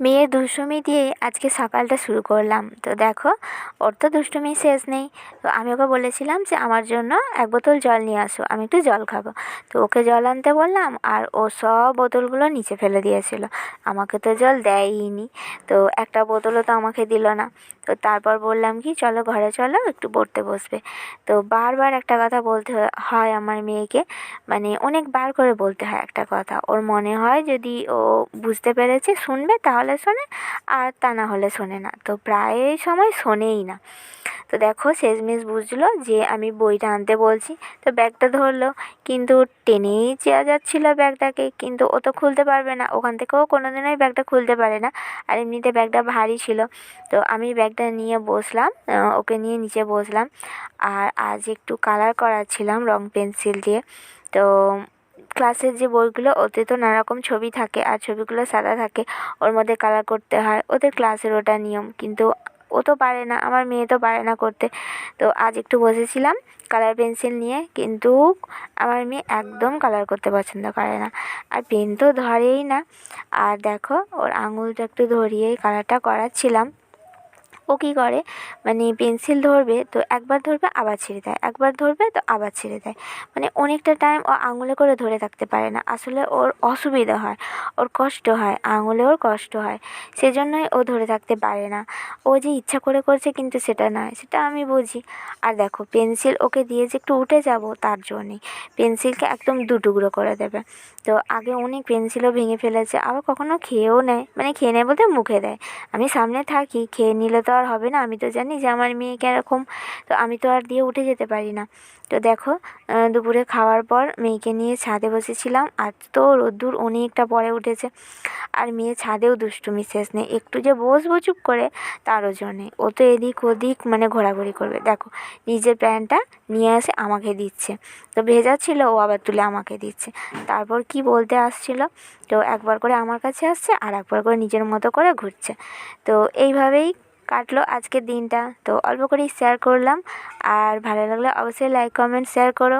মেয়ের দুষ্টুমি দিয়ে আজকে সকালটা শুরু করলাম। তো দেখো, ওর তো দুষ্টুমি শেষ নেই। তো আমি ওকে বলেছিলাম যে, আমার জন্য এক বোতল জল নিয়ে আসো, আমি একটু জল খাব। তো ওকে জল আনতে বললাম আর ও সব বোতলগুলো নিচে ফেলে দিয়েছিল। আমাকে তো জল দেয়ইনি। তো একটা বোতলও তো আমাকে দিল না। তো তারপর বললাম কি, চলো ঘরে চলো, একটু পড়তে বসবে। তো বারবার একটা কথা বলতে হয় আমার মেয়েকে মানে অনেক বার করে বলতে হয় একটা কথা। ওর মনে হয় যদি ও বুঝতে পেরেছে, শুনবে তাহলে শোনে, আর তা না হলে শোনে না। তো প্রায় সময় শোনেই না। তো দেখো শেষমেশ বুঝলো যে আমি বইটা আনতে বলছি। তো ব্যাগটা ধরলো, কিন্তু টেনেই চেয়া যাচ্ছিল ব্যাগটাকে, কিন্তু ও তো খুলতে পারবে না। ওখান থেকেও কোনো দিনই ব্যাগটা খুলতে পারে না, আর এমনিতে ব্যাগটা ভারী ছিল। তো আমি ব্যাগটা নিয়ে বসলাম ওকে নিয়ে নিচে বসলাম। আর আজ একটু কালার করাচ্ছিলাম রং পেন্সিল দিয়ে। তো ক্লাসের যে বইগুলো, ওতে তো নানা রকম ছবি থাকে, আর ছবিগুলো সাদা থাকে। ওর মধ্যে কালার করতে হয়, ওদের ক্লাসের ওটা নিয়ম। কিন্তু ও তো পারে না, আমার মেয়ে তো পারে না করতে। তো আজ একটু বসেছিলাম কালার পেন্সিল নিয়ে, কিন্তু আমার মেয়ে একদম কালার করতে পছন্দ করে না। আর পেন তো ধরেই না। আর দেখো, ওর আঙুলটা একটু ধরিয়েই কালারটা করাচ্ছিলাম। ও কী করে? মানে পেন্সিল ধরবে তো একবার ধরবে, আবার ছেড়ে দেয়। একবার ধরবে তো আবার ছেড়ে দেয়। মানে অনেকটা টাইম ও আঙুলে করে ধরে থাকতে পারে না। আসলে ওর অসুবিধা হয়। ওর কষ্ট হয়। আঙুলে ওর কষ্ট হয়। সেজন্যই ও ধরে থাকতে পারে না। ও যে ইচ্ছা করে করছে কিন্তু সেটা নয়। সেটা আমি বুঝি। আর দেখো পেন্সিল ওকে দিয়ে যে একটু উঠে যাব, তার জন্যই। পেন্সিলকে একদম দু টুকরো করে দেবে। তো আগে অনেক পেন্সিলও ভেঙে ফেলেছে। আবার কখনো খেয়েও নেয়। মানে খেয়ে নেয় বলতে মুখে দেয়। আমি সামনে থাকি, খেয়ে নিলে তো আর হবে না, আমি তো জানি যে আমার মেয়ে কীরকম তো আমি তো আর দিয়ে উঠে যেতে পারি না। তো দেখো দুপুরে খাওয়ার পর মেয়েকে নিয়ে ছাদে বসেছিলাম আজ তো রোদ্দুর অনেকটা পরে উঠেছে। আর মেয়ে ছাদেও দুষ্টুমি শেষ নেই, একটু যে বসবো চুপ করে, তারও জন্যে ও তো এদিক ওদিক মানে ঘোরাঘুরি করবে। দেখো, নিজের প্যান্টটা নিয়ে এসে আমাকে দিচ্ছে। তো ভেজা ছিল, ও আবার তুলে আমাকে দিচ্ছে। তারপর কি বলতে আসছিল? তো একবার করে আমার কাছে আসছে, আর একবার করে নিজের মতো করে ঘুরছে। তো এইভাবেই কাটলো আজকের দিনটা। তো অল্প করেই শেয়ার করলাম। আর ভালো লাগলে অবশ্যই লাইক কমেন্ট শেয়ার করো।